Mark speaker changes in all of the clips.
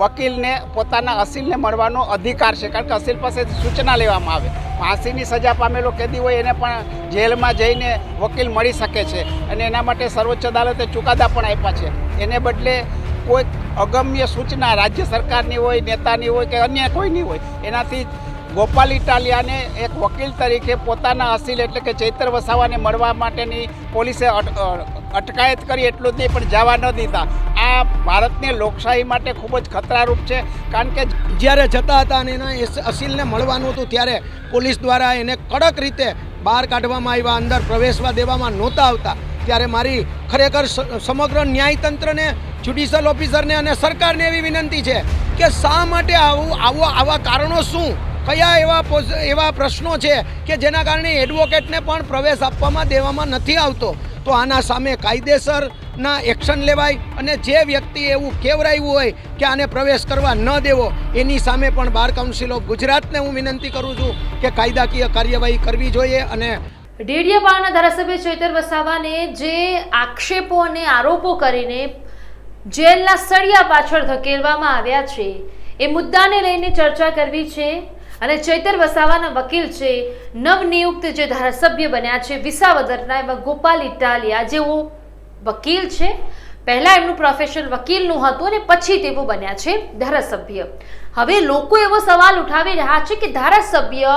Speaker 1: વકીલને પોતાના અસીલને મળવાનો અધિકાર છે. કારણ કે અસીલ પાસેથી સૂચના લેવામાં આવે. ફાંસીની સજા પામેલો કેદી હોય એને પણ જેલમાં જઈને વકીલ મળી શકે છે અને એના માટે સર્વોચ્ચ અદાલતે ચુકાદા પણ આપ્યા છે. એને બદલે કોઈ અગમ્ય સૂચના રાજ્ય સરકારની હોય, નેતાની હોય કે અન્ય કોઈની હોય, એનાથી ગોપાલ ઇટાલિયાને એક વકીલ તરીકે પોતાના અસીલ એટલે કે ચૈતર વસાવાને મળવા માટેની પોલીસે અટકાયત કરી એટલું જ નહીં, પણ જવા ન દીધા. આ ભારતની લોકશાહી માટે ખૂબ જ ખતરારૂપ છે, કારણ કે
Speaker 2: જ્યારે જતા હતા અને એના અસીલને મળવાનું હતું, ત્યારે પોલીસ દ્વારા એને કડક રીતે બહાર કાઢવામાં આવ્યા, અંદર પ્રવેશવા દેવામાં નહોતા આવતા. ત્યારે મારી ખરેખર સમગ્ર ન્યાયતંત્રને, જ્યુડિશિયલ ઓફિસરને અને સરકારને એવી વિનંતી છે કે શા માટે આવું, આવો, આવા કારણો શું? કયા એવા એવા પ્રશ્નો છે કે જેના કારણે એડવોકેટને પણ પ્રવેશ આપવામાં દેવામાં નથી આવતો? તો આના સામે કાયદેસરના એક્શન લેવાય અને જે વ્યક્તિ એવું કેવરાયું હોય કે આને પ્રવેશ કરવા ન દેવો, એની સામે પણ બાર કાઉન્સિલ ઓફ ગુજરાતને હું વિનંતી કરું છું કે કાયદાકીય કાર્યવાહી કરવી જોઈએ અને
Speaker 3: ડેડિયાપાડાના ધારાસભ્ય ચેતર વસાવાને જે આક્ષેપો અને આરોપો કરીને જેલના સળિયા પાછળ ધકેલવામાં આવ્યા છે, એ મુદ્દાને લઈને ચર્ચા કરવી છે. અને ચૈતર વસાવાના વકીલ છે, નવનિયુક્ત જે ધારાસભ્ય બન્યા છે વિસાવદરના એમાં ગોપાલ ઇટાલિયા, જેઓ વકીલ છે, પહેલાં એમનું પ્રોફેશન વકીલનું હતું અને પછી તેઓ બન્યા છે ધારાસભ્ય. હવે લોકો એવો સવાલ ઉઠાવી રહ્યા છે કે ધારાસભ્ય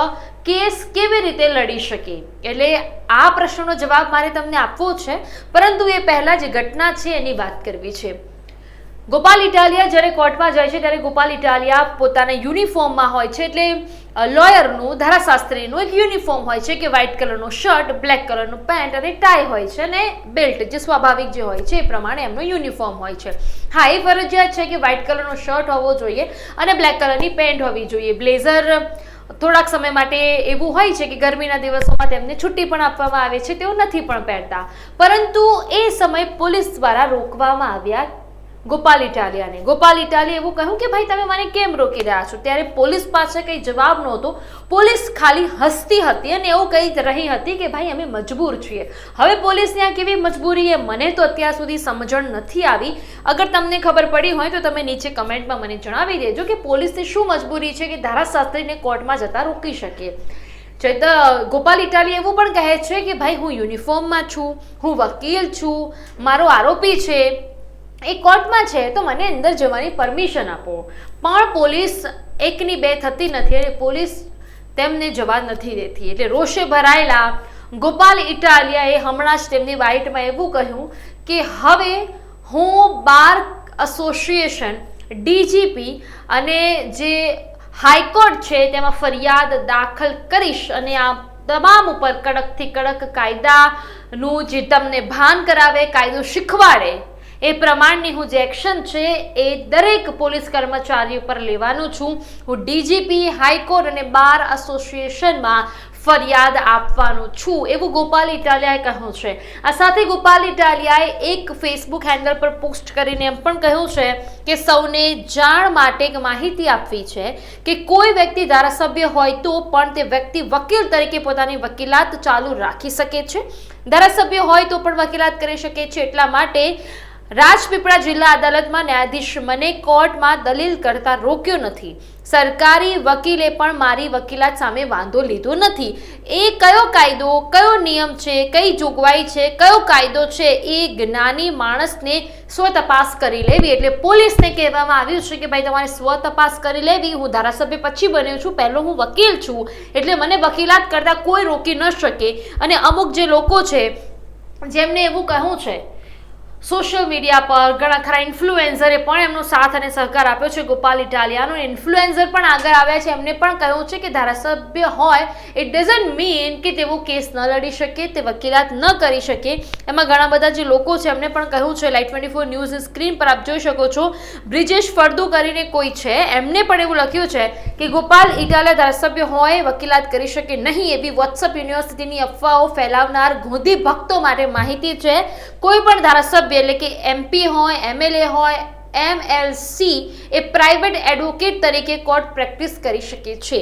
Speaker 3: કેસ કેવી રીતે લડી શકે? એટલે આ પ્રશ્નનો જવાબ મારે તમને આપવો છે, પરંતુ એ પહેલાં જે ઘટના છે એની વાત કરવી છે. ગોપાલ ઇટાલિયા જ્યારે કોર્ટમાં જાય છે ત્યારે ગોપાલ ઇટાલિયા પોતાના યુનિફોર્મમાં હોય છે એટલે લોયરનું, ધારાશાસ્ત્રીનું એક યુનિફોર્મ હોય છે કે વ્હાઇટ કલરનો શર્ટ, બ્લેક કલરનું પેન્ટ અને ટાઈ હોય છે અને બેલ્ટ જે સ્વાભાવિક જે હોય છે એ પ્રમાણે એમનો યુનિફોર્મ હોય છે. હા, એ ફરજિયાત છે કે વ્હાઇટ કલરનો શર્ટ હોવો જોઈએ અને બ્લેક કલરની પેન્ટ હોવી જોઈએ. બ્લેઝર થોડાક સમય માટે એવું હોય છે કે ગરમીના દિવસોમાં તેમને છુટ્ટી પણ આપવામાં આવે છે, તેઓ નથી પણ પહેરતા. પરંતુ એ સમય પોલીસ દ્વારા રોકવામાં આવ્યા ગોપાલ ઇટાલિયાને. ગોપાલ ઇટાલિયા એવું કહ્યું કે, ભાઈ, તમે મને કેમ રોકી રહ્યા છો? ત્યારે પોલીસ પાસે કંઈ જવાબ નહોતો. પોલીસ ખાલી હસતી હતી અને એવું કહી રહી હતી કે, ભાઈ, અમે મજબૂર છીએ. હવે પોલીસની આ કેવી મજબૂરી એ મને તો અત્યાર સુધી સમજણ નથી આવી. અગર તમને ખબર પડી હોય તો તમે નીચે કમેન્ટમાં મને જણાવી દેજો કે પોલીસની શું મજબૂરી છે કે ધારાશાસ્ત્રીને કોર્ટમાં જતા રોકી શકીએ. ચૈત ગોપાલ ઇટાલી એવું પણ કહે છે કે, ભાઈ, હું યુનિફોર્મમાં છું, હું વકીલ છું, મારો આરોપી છે. એ કોર્ટમાં છે, તો મને અંદર જવાની પરમિશન આપો. પણ પોલીસ એકની બે થતી નથી અને પોલીસ તેમને જવા નથી દેતી. એટલે રોષે ભરાયેલા ગોપાલ ઇટાલિયાએ હમણાં જ તેમની વાઇટમાં એવું કહ્યું કે હવે હું બાર એસોસિએશન ડીજીપી અને જે હાઈકોર્ટ છે, તેમાં ફરિયાદ દાખલ કરીશ અને આ તમામ ઉપર કડકથી કડક કાયદાનું જે તમને ભાન કરાવે, કાયદો શીખવાડે એ પ્રમાણની હું જે એક્શન છે એ દરેક પોલીસ કર્મચારી ઉપર લેવાનું છું. હું ડીજીપી, હાઈકોર્ટ અને બાર એસોસિએશનમાં ફરિયાદ આપવાનું છું. એવું ગોપાલ ઇટાલિયાએ કહ્યું છે. આ સાથે ગોપાલ ઇટાલિયાએ એક ફેસબુક હેન્ડલ પર પોસ્ટ કરીને એમ પણ કહ્યું છે કે સૌને જાણ માટે એક માહિતી આપવી છે કે કોઈ વ્યક્તિ ધારાસભ્ય હોય તો પણ તે વ્યક્તિ વકીલ તરીકે પોતાની વકીલાત ચાલુ રાખી શકે છે. ધારાસભ્ય હોય તો પણ વકીલાત કરી શકે છે. એટલા માટે રાજપીપળા જિલ્લા અદાલતમાં ન્યાયાધીશ મને કોર્ટમાં દલીલ કરતા રોક્યો નથી. સરકારી વકીલે પણ મારી વકીલાત સામે વાંધો લીધો નથી. એ કયો કાયદો, કયો નિયમ છે, કઈ જોગવાઈ છે, કયો કાયદો છે, એ જ્ઞાની માણસને સ્વ તપાસ કરી લેવી. એટલે પોલીસને કહેવામાં આવ્યું છે કે ભાઈ, તમારે સ્વ તપાસ કરી લેવી. હું ધારાસભ્ય પછી બન્યો છું. પહેલો હું વકીલ છું. એટલે મને વકીલાત કરતાં કોઈ રોકી ન શકે. અને અમુક જે લોકો છે, જેમને એવું કહ્યું છે સોશિયલ મીડિયા પર ઘણા ખરા ઇન્ફ્લુએન્સરે પણ એમનો સાથ અને સહકાર આપ્યો છે. ગોપાલ ઇટાલિયાનો ઇન્ફ્લુએન્સર પણ આગળ આવ્યા છે. એમને પણ કહ્યું છે કે ધારાસભ્ય હોય ઇટ ડઝન્ટ મીન કે તેઓ કેસ ન લડી શકે, તે વકીલાત ન કરી શકે. એમાં ઘણા બધા જે લોકો છે, એમને પણ કહ્યું છે. Light twenty four news screen પર આપ જોઈ શકો છો. બ્રિજેશ ફળદુ કરીને કોઈ છે. એમને પણ એવું લખ્યું છે કે ગોપાલ ઇટાલિયા ધારાસભ્ય હોય, વકીલાત કરી શકે નહીં એવી વોટ્સઅપ યુનિવર્સિટીની અફવાઓ ફેલાવનાર ગોધી ભક્તો માટે માહિતી છે. કોઈ પણ ધારાસભ્ય એટલે કે એમપી હોય એમએલએ હોય એમએલસી એ પ્રાઇવેટ એડવોકેટ તરીકે કોર્ટ પ્રેક્ટિસ કરી શકે છે.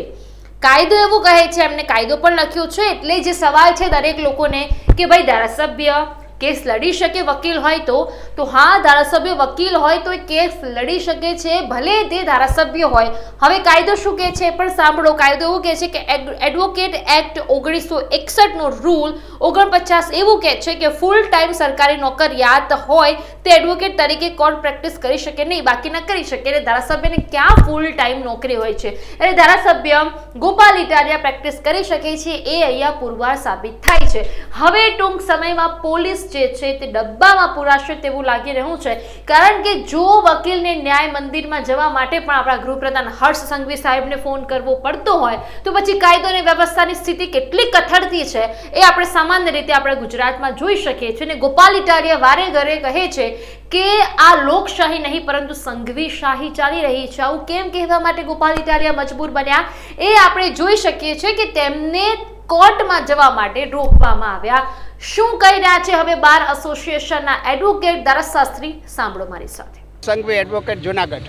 Speaker 3: કાયદો એવું કહે છે, એમને કાયદો પણ લખ્યો છે, એટલે જે સવાલ છે દરેક લોકોને કે ભાઈ ધારાસભ્ય કેસ લડી શકે વકીલ હોય તો તો હા, ધારાસભ્ય વકીલ હોય તો એ કેસ લડી શકે છે, ભલે તે ધારાસભ્ય હોય. હવે કાયદો શું કહે છે? પણ સાંભળો, કાયદો એવું કહે છે કે એડવોકેટ એક્ટ ઓગણીસો એકસઠનો રૂલ ઓગણપચાસ એવું કહે છે કે ફૂલ ટાઈમ સરકારી નોકરિયાત હોય, તે એડવોકેટ તરીકે કોર્ટ પ્રેક્ટિસ કરી શકે નહીં, બાકી ન કરી શકે. એટલે ધારાસભ્યને ક્યાં ફૂલ ટાઈમ નોકરી હોય છે? એટલે ધારાસભ્ય ગોપાલ ઇટાલિયા પ્રેક્ટિસ કરી શકે છે, એ અહીંયા પુરવાર સાબિત થાય છે. હવે ટૂંક સમયમાં પોલીસ જે છે તે ડબ્બામાં પુરાશે તેવું લાગી રહ્યું છે. કારણ કે જો વકીલને ન્યાય મંદિરમાં જવા માટે પણ આપણા ગૃહપ્રધાન હર્ષ સંઘવી સાહેબને ફોન કરવો પડતો હોય, તો પછી કાયદો અને વ્યવસ્થાની સ્થિતિ કેટલી કથળતી છે એ આપણે સામાન્ય રીતે આપણે ગુજરાતમાં જોઈ શકીએ છીએ. અને ગોપાલ ઇટાલિયા વારે ઘરે કહે છે કે આ લોકશાહી નહીં, પરંતુ સંઘવી શાહી ચાલી રહી છે. આવું કેમ કહેવા માટે ગોપાલ ઇટાલિયા મજબૂર બન્યા? એ આપણે જોઈ શકીએ છીએ કે તેમને કોર્ટમાં જવા માટે રોકવામાં આવ્યા. શું કહી રહ્યા છે? હવે બાર એસોસિએશનના એડવોકેટ દરસશાસ્ત્રી સાંભળો મારી સાથે.
Speaker 1: સંઘવી એડવોકેટ જુનાગઢ.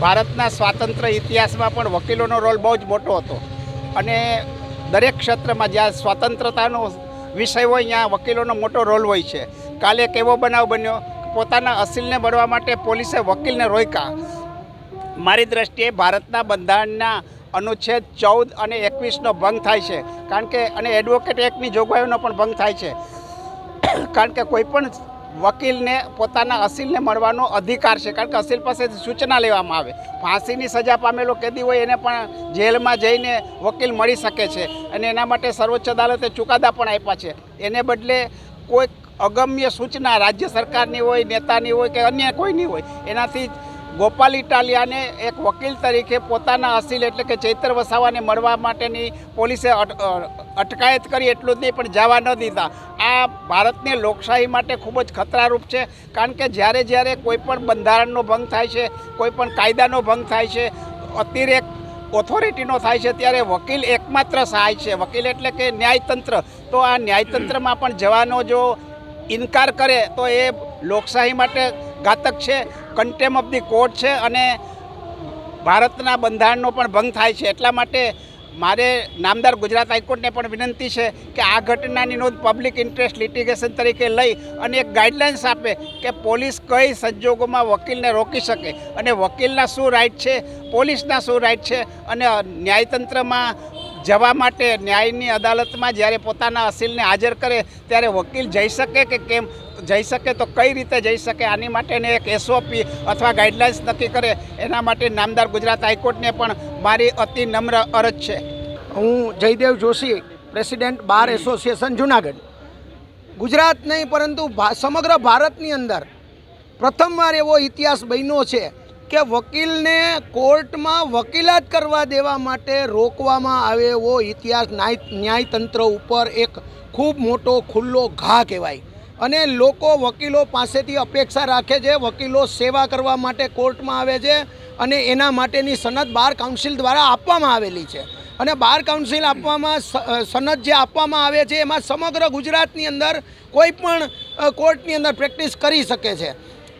Speaker 1: ભારતના સ્વાતંત્ર્ય ઇતિહાસમાં પણ વકીલોનો રોલ બહુ જ મોટો હતો. અને દરેક ક્ષેત્રમાં જ્યાં સ્વતંત્રતાનો વિષય હોય, ત્યાં વકીલોનો મોટો રોલ હોય છે. કાલે એક એવો બનાવ બન્યો, પોતાના અસીલને બળવા માટે પોલીસે વકીલને રોક્યા. મારી દ્રષ્ટિએ ભારતના બંધારણના અનુચ્છેદ ચૌદ અને એકવીસનો ભંગ થાય છે. કારણ કે, અને એડવોકેટ એક્ટની જોગવાઈઓનો પણ ભંગ થાય છે. કારણ કે કોઈપણ વકીલને, પોતાના અસીલને મળવાનો અધિકાર છે. કારણ કે અસીલ પાસેથી સૂચના લેવામાં આવે. ફાંસીની સજા પામેલો કેદી હોય એને પણ જેલમાં જઈને વકીલ મળી શકે છે. અને એના માટે સર્વોચ્ચ અદાલતે ચુકાદા પણ આપ્યા છે. એને બદલે કોઈક અગમ્ય સૂચના રાજ્ય સરકારની હોય, નેતાની હોય કે અન્ય કોઈની હોય, એનાથી ગોપાલ ઇટાલિયાને એક વકીલ તરીકે પોતાના અસીલ એટલે કે ચૈત્ર વસાવાને મળવા માટેની પોલીસે અટકાયત કરી, એટલું જ નહીં, પણ જવા ન દીધા. આ ભારતની લોકશાહી માટે ખૂબ જ ખતરારૂપ છે, કારણ કે જ્યારે જ્યારે કોઈપણ બંધારણનો ભંગ થાય છે કોઈપણ કાયદાનો ભંગ થાય છે અતિરેક ઓથોરિટીનો થાય છે, ત્યારે વકીલ એકમાત્ર સહાય છે. વકીલ એટલે કે ન્યાયતંત્ર. તો આ ન્યાયતંત્રમાં પણ જવાનો જો ઇનકાર કરે, તો એ લોકશાહી માટે ઘાતક છે. કન્ટેમ ઓફ ધી કોર્ટ છે અને ભારતના બંધારણનો પણ ભંગ થાય છે. એટલા માટે મારે નામદાર ગુજરાત હાઈકોર્ટને પણ વિનંતી છે કે આ ઘટનાની નોંધ પબ્લિક ઇન્ટરેસ્ટ લિટિગેશન તરીકે લઈ અને એક ગાઈડલાઇન્સ આપે કે પોલીસ કઈ સંજોગોમાં વકીલને રોકી શકે અને વકીલના શું રાઇટ છે, પોલીસના શું રાઇટ છે અને ન્યાયતંત્રમાં જવા માટે ન્યાયની અદાલતમાં જ્યારે પોતાના અસીલને હાજર કરે ત્યારે વકીલ જઈ શકે કે કેમ? જઈ શકે તો કઈ રીતે જઈ શકે? આની માટેને એક એસઓપી અથવા ગાઈડલાઇન્સ નક્કી કરે. એના માટે નામદાર ગુજરાત હાઈકોર્ટને પણ મારી અતિ નમ્ર અરજ છે.
Speaker 2: હું Jaydev Joshi, president bar association Junagadh. Gujarat નહીં, પરંતુ સમગ્ર ભારતની અંદર પ્રથમવાર એવો ઇતિહાસ બન્યો છે કે વકીલને કોર્ટમાં વકીલાત કરવા દેવા માટે રોકવામાં આવે એવો ઇતિહાસ ન્યાય ન્યાયતંત્ર ઉપર એક ખૂબ મોટો ખુલ્લો ઘા કહેવાય. અને લોકો વકીલો પાસેથી અપેક્ષા રાખે છે, વકીલો સેવા કરવા માટે કોર્ટમાં આવે છે અને એના માટેની સનદ બાર કાઉન્સિલ દ્વારા આપવામાં આવેલી છે. અને બાર કાઉન્સિલ આપવામાં સનદ જે આપવામાં આવે છે, એમાં સમગ્ર ગુજરાતની અંદર કોઈ પણ કોર્ટની અંદર પ્રેક્ટિસ કરી શકે છે.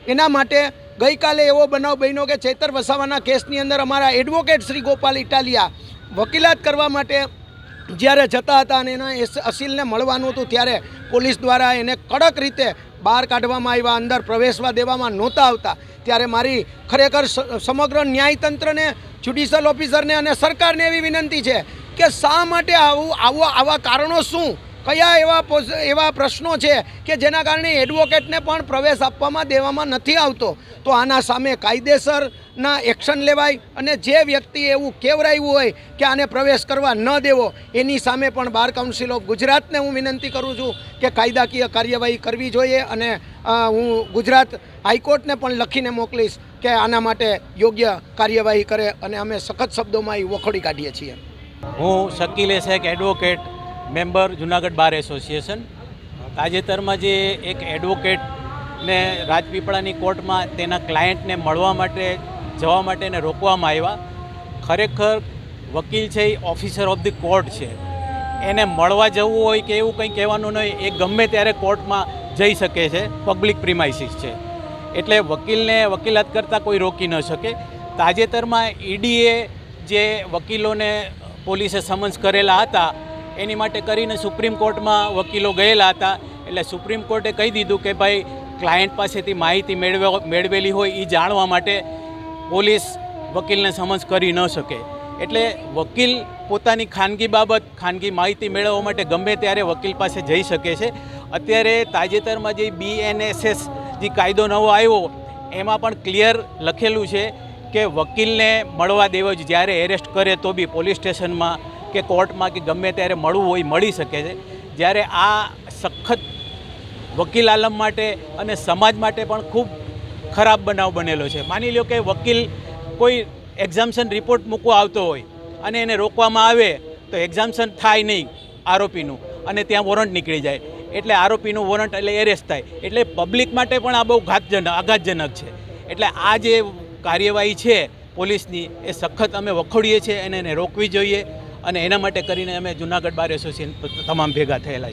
Speaker 2: એના માટે ગઈકાલે એવો બનાવ બન્યો કે ચેતર વસાવાના કેસની અંદર અમારા એડવોકેટ શ્રી ગોપાલ ઇટાલિયા વકીલાત કરવા માટે જ્યારે જતા હતા અને એના અસીલને મળવાનું હતું ત્યારે પોલીસ દ્વારા એને કડક રીતે બહાર કાઢવામાં આવ્યા, અંદર પ્રવેશવા દેવામાં નહોતા આવતા. ત્યારે મારી ખરેખર સમગ્ર ન્યાયતંત્રને, જ્યુડિશિયલ ઓફિસરને અને સરકારને એવી વિનંતી છે કે શા માટે આવું, આવો, આવા કારણો શું? કયા એવા એવા પ્રશ્નો છે કે જેના કારણે એડવોકેટને પણ પ્રવેશ આપવામાં દેવામાં નથી આવતો? તો આના સામે કાયદેસરના એક્શન લેવાય અને જે વ્યક્તિ એવું કેવરાયું હોય કે આને પ્રવેશ કરવા ન દેવો, એની સામે પણ બાર કાઉન્સિલ ઓફ ગુજરાતને હું વિનંતી કરું છું કે કાયદાકીય કાર્યવાહી કરવી જોઈએ અને હું ગુજરાત હાઈકોર્ટને પણ લખીને મોકલીશ કે આના માટે યોગ્ય કાર્યવાહી કરે અને અમે સખત શબ્દોમાં એ વખોડી કાઢીએ છીએ.
Speaker 4: હું Shakeel Shaikh advocate member Junagadh bar association. તાજેતરમાં જે એક એડવોકેટને રાજપીપળાની કોર્ટમાં તેના ક્લાયન્ટને મળવા માટે, જવા માટે એને રોકવામાં આવ્યા. ખરેખર વકીલ છે એ ઓફિસર ઓફ ધી કોર્ટ છે. એને મળવા જવું હોય કે એવું કંઈ કહેવાનું નહીં, એ ગમે ત્યારે કોર્ટમાં જઈ શકે છે. પબ્લિક પ્રિમાઇસીસ છે. એટલે વકીલને વકીલાત કરતાં કોઈ રોકી ન શકે. તાજેતરમાં ઈડીએ જે વકીલોને પોલીસે સમન્સ કરેલા હતા એની માટે કરીને સુપ્રીમ કોર્ટમાં વકીલો ગયેલા હતા. એટલે સુપ્રીમ કોર્ટે કહી દીધું કે ભાઈ ક્લાયન્ટ પાસેથી માહિતી મેળવ, મેળવેલી હોય એ જાણવા માટે પોલીસ વકીલને સમજ કરી ન શકે. એટલે વકીલ પોતાની ખાનગી બાબત, ખાનગી માહિતી મેળવવા માટે ગમે ત્યારે વકીલ પાસે જઈ શકે છે. અત્યારે તાજેતરમાં જે બીએનએસએસ જે કાયદો નવો આવ્યો, એમાં પણ ક્લિયર લખેલું છે કે વકીલને મળવા દેવો જ જ્યારે એરેસ્ટ કરે તો બી પોલીસ સ્ટેશનમાં કે કોર્ટમાં કે ગમે ત્યારે મળવું હોય મળી શકે છે. જ્યારે આ સખત વકીલ આલમ માટે અને સમાજ માટે પણ ખૂબ ખરાબ બનાવ બનેલો છે. માની લો કે વકીલ કોઈ એક્ઝામ્શન રિપોર્ટ મૂકવા આવતો હોય અને એને રોકવામાં આવે તો એક્ઝામ્શન થાય નહીં આરોપીનું અને ત્યાં વોરંટ નીકળી જાય. એટલે આરોપીનું વોરંટ એટલે એરેસ્ટ થાય. એટલે પબ્લિક માટે પણ આ બહુ ઘાતજનક, આઘાતજનક છે. એટલે આ જે કાર્યવાહી છે પોલીસની એ સખત અમે વખોડીએ છીએ અને એને રોકવી જોઈએ. અને એના માટે કરીને અમે જુનાગઢ બાર એસોસિએશન તમામ ભેગા થયેલા છીએ